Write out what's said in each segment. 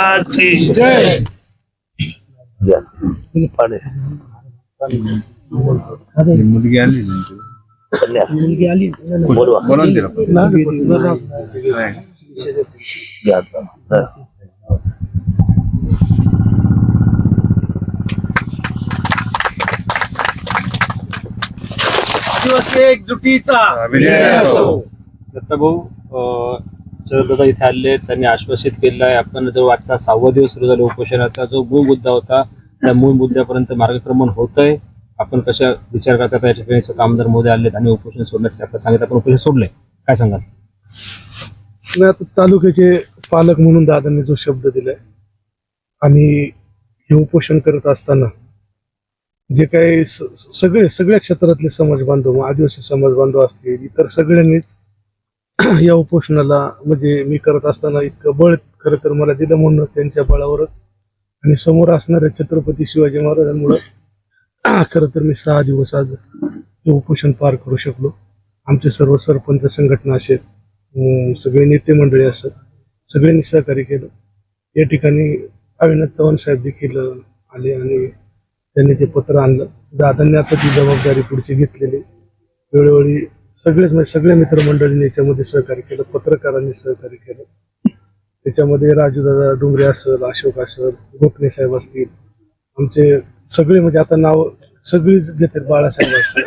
आज की द्या. पाडे. मुलगी आली. बोलवा. एकजुटीचा भाऊ इथे आले त्यांनी आश्वासित केलं आहे आपण जो आजचा सहावा दिवस सुरू झाला उपोषणाचा जो मूळ मुद्दा होता त्या मूळ मुद्द्यापर्यंत मार्गक्रमण होत आहे आपण कशा विचार करता त्या ठिकाणी स्वतः आमदार मोदी आले आणि उपोषण सोडण्यासाठी आपण सांगितलं आपण उपोषण सोडलंय. काय सांगाल? आता तालुक्याचे पालक म्हणून दादांनी जो शब्द दिलाय आणि हे उपोषण करत असताना जे काही सगळे सगळ्या क्षेत्रातले समाज बांधव आदिवासी समाज बांधव असतील इतर सगळ्यांनीच या उपोषणाला म्हणजे मी करत असताना इतकं बळ खरं तर मला दिलं म्हणून त्यांच्या बळावरच. आणि समोर असणाऱ्या छत्रपती शिवाजी महाराजांमुळं खरं तर मी सहा दिवस आज हे उपोषण पार करू शकलो. आमचे सर्व सरपंच संघटना असेल सगळे नेते मंडळी असत सगळ्यांनी सहकार्य केलं. या ठिकाणी अविनाश चव्हाण साहेब देखील आले आणि त्यांनी ते पत्र आणलं. दादांनी आता ती जबाबदारी पुढची घेतलेली. वेळोवेळी सगळेच म्हणजे सगळ्या मित्रमंडळींनी याच्यामध्ये सहकार्य केलं पत्रकारांनी सहकार्य केलं. त्याच्यामध्ये राजूदादा डोंगरे असेल अशोक असेल गोखणे साहेब असतील. आमचे सगळे म्हणजे आता नाव सगळीच घेतात बाळासाहेब असेल.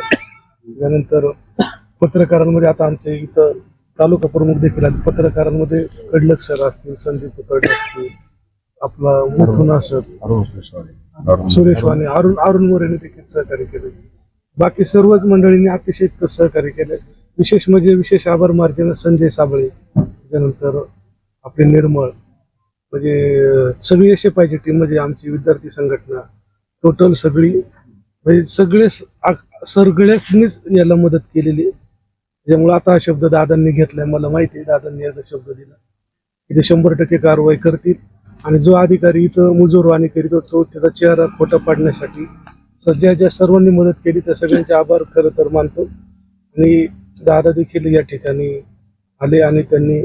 त्यानंतर पत्रकारांमध्ये आता आमचे इथं तालुका प्रमुख देखील आहेत. पत्रकारांमध्ये कडलक सर असतील संदीप कडलक असतील आपला मुथून असत सुरेश वाणे अरुण अरुण मोरेने देखील सहकार्य केले. बाकी सर्वच मंडळींनी अतिशय सहकार्य केलं. विशेष म्हणजे विशेष आभार मार्जन संजय साबळे. त्यानंतर आपले निर्मळ. म्हणजे सगळी असे पाहिजे टीम म्हणजे आमची विद्यार्थी संघटना. टोटल सगळी म्हणजे सगळेच सगळ्याचनीच याला मदत केलेली. त्यामुळे आता हा शब्द दादांनी घेतलाय. मला माहिती आहे दादांनी याचा शब्द दिला. की ते शंभर टक्के कारवाई करतील. आणि जो अधिकारी इथं मुजोरवाणी करीत तो त्याचा चेहरा खोटा पाडण्यासाठी सध्या ज्या सर्वांनी मदत केली त्या सगळ्यांचे आभार खरं तर मानतो. आणि दादा देखील या ठिकाणी आले आणि त्यांनी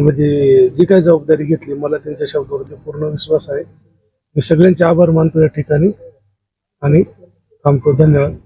म्हणजे जी काही जबाबदारी घेतली मला त्यांच्या शब्दावरती पूर्ण विश्वास आहे. मी सगळ्यांचे आभार मानतो या ठिकाणी. आणि थांबतो. धन्यवाद.